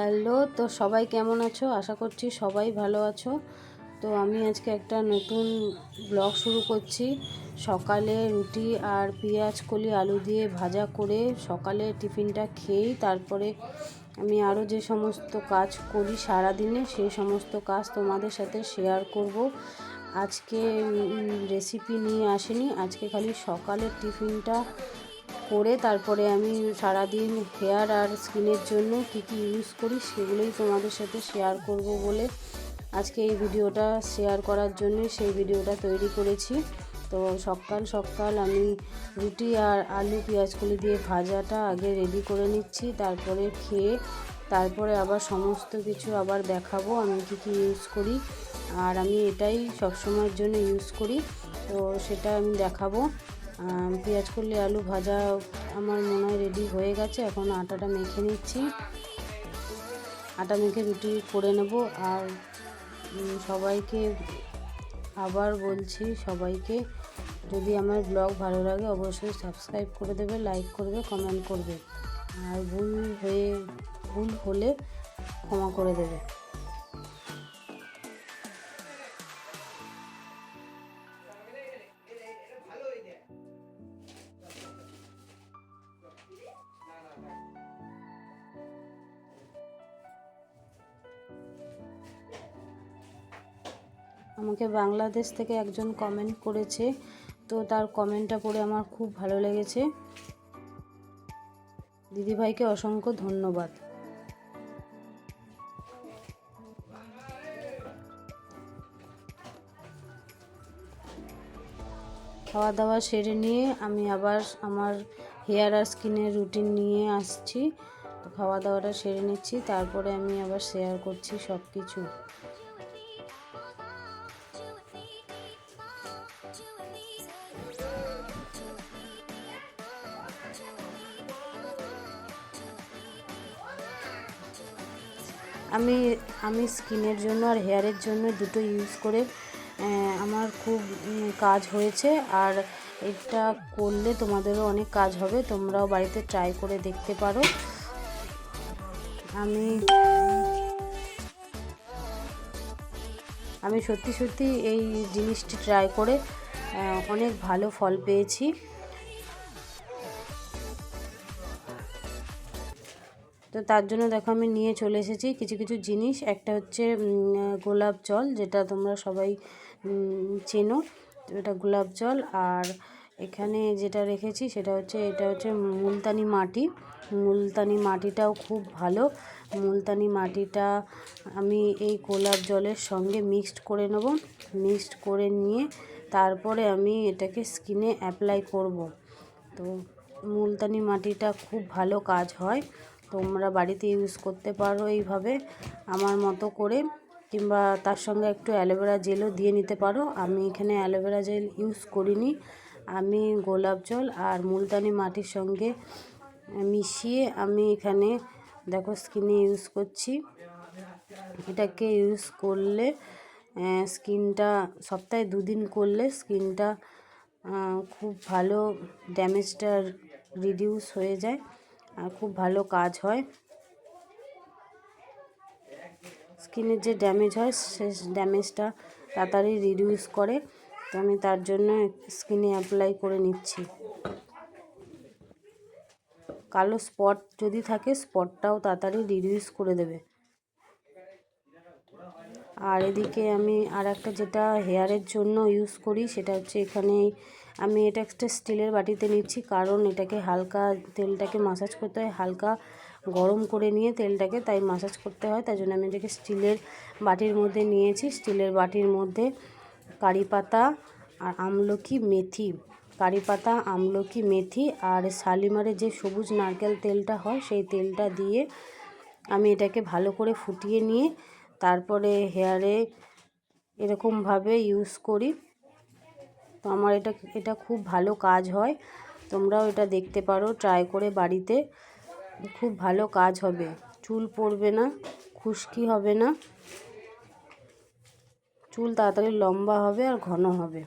Hello, তো সবাই কেমন আছো? আশা করছি সবাই ভালো আছো। তো আমি আজকে একটা নতুন ব্লগ শুরু করছি। সকালে রুটি আর পেঁয়াজ কলি আলু দিয়ে ভাজা করে সকালে টিফিনটা খেয়েই তারপরে আমি আরও যে সমস্ত কাজ করি সারাদিনে, সেই সমস্ত কাজ তোমাদের সাথে শেয়ার করব। আজকে রেসিপি নিয়ে আসিনি। আজকে খালি সকালের টিফিনটা করে তারপরে আমি সারাদিন হেয়ার আর স্কিনের জন্য কী কী ইউজ করি সেগুলোই তোমাদের সাথে শেয়ার করব বলে আজকে এই ভিডিওটা শেয়ার করার জন্য সেই ভিডিওটা তৈরি করেছি। তো সকাল সকাল আমি রুটি আর আলু পেঁয়াজকলি দিয়ে ভাজাটা আগে রেডি করে নিচ্ছি, তারপরে খেয়ে তারপরে আবার সমস্ত কিছু আবার দেখাবো আমি কী কী ইউজ করি। আর আমি এটাই সবসময়ের জন্য ইউজ করি, তো সেটা আমি দেখাবো। পেঁয়াজ করলে আলু ভাজা আমার মনে হয় রেডি হয়ে গেছে। এখন আটাটা মেখে নিচ্ছি। আটা মেখে রুটি করে নেব। আর সবাইকে আবার বলছি, সবাইকে যদি আমার ব্লগ ভালো লাগে অবশ্যই সাবস্ক্রাইব করে দেবে লাইক করবে কমেন্ট করবে। আর ভুল হয়ে, ভুল হলে ক্ষমা করে দেবে। আমাকে বাংলাদেশ থেকে একজন কমেন্ট করেছে, তো তার কমেন্টটা পড়ে আমার খুব ভালো লেগেছে। দিদিভাইকে অসংখ্য ধন্যবাদ। খাওয়া দাওয়া সেরে নিয়ে আমি আবার আমার হেয়ার আর স্কিনের রুটিন নিয়ে আসছি। তো খাওয়া দাওয়াটা সেরে নিচ্ছি, তারপরে আমি আবার শেয়ার করছি সব কিছু আমি আমি স্কিনের জন্য আর হেয়ারের জন্য দুটো ইউজ করে আমার খুব কাজ হয়েছে। আর এটা করলে তোমাদেরও অনেক কাজ হবে। তোমরাও বাড়িতে ট্রাই করে দেখতে পারো। আমি আমি সত্যি সত্যি এই জিনিসটি ট্রাই করে অনেক ভালো ফল পেয়েছি। তো তার জন্য দেখো আমি নিয়ে চলে এসেছি কিছু কিছু জিনিস। একটা হচ্ছে গোলাপ জল, যেটা তোমরা সবাই চেনো। এটা গোলাপ জল। আর এখানে যেটা রেখেছি সেটা হচ্ছে, এটা হচ্ছে মুলতানি মাটি। মুলতানি মাটিটাও খুব ভালো। মুলতানি মাটিটা আমি এই গোলাপ জলের সঙ্গে মিক্সড করে নেব। মিক্সড করে নিয়ে তারপরে আমি এটাকে স্কিনে অ্যাপ্লাই করব। তো মুলতানি মাটিটা খুব ভালো কাজ হয়। তোমরা বাড়িতে ইউজ করতে পারো এইভাবে আমার মতো করে, কিংবা তার সঙ্গে একটু অ্যালোভেরা জেলও দিয়ে নিতে পারো। আমি এখানে অ্যালোভেরা জেল ইউজ করিনি। আমি গোলাপ জল আর মুলতানি মাটির সঙ্গে মিশিয়ে আমি এখানে দেখো স্কিনে ইউজ করছি। এটাকে ইউজ করলে স্কিনটা সপ্তাহে দুদিন করলে স্কিনটা খুব ভালো ড্যামেজটা রিডিউস হয়ে যায়। খুব ভালো কাজ হয়। স্কিনের যে ড্যামেজ হয়, সে ড্যামেজটা তাড়াতাড়ি রিডিউস করে। তো আমি তার জন্য স্কিনে অ্যাপ্লাই করে নিচ্ছি। কালো স্পট যদি থাকে স্পটটাও তাড়াতাড়ি রিডিউস করে দেবে। আর এদিকে আমি আর একটা যেটা হেয়ারের জন্য ইউজ করি, সেটা হচ্ছে এখানে আমি এটা একটা স্টিলের বাটিতে নিচ্ছি, কারণ এটাকে হালকা তেলটাকে মাসাজ করতে হয়, হালকা গরম করে নিয়ে তেলটাকে তাই মাসাজ করতে হয়, তাই জন্য আমি এটাকে স্টিলের বাটির মধ্যে নিয়েছি। স্টিলের বাটির মধ্যে কারি পাতা আর আমলকি মেথি, কারি পাতা, আমলকি মেথি আর শালিমারে যে সবুজ নারকেল তেলটা হয়, সেই তেলটা দিয়ে আমি এটাকে ভালো করে ফুটিয়ে নিয়ে তারপরে হেয়ারে এরকমভাবে ইউজ করি। তো আমার এটা এটা খুব ভালো কাজ হয়। তোমরাও এটা দেখতে পারো ট্রাই করে বাড়িতে। খুব ভালো কাজ হবে। চুল পড়বে না, খুশকি হবে না। চুল তাড়াতাড়ি লম্বা হবে আর ঘন হবে।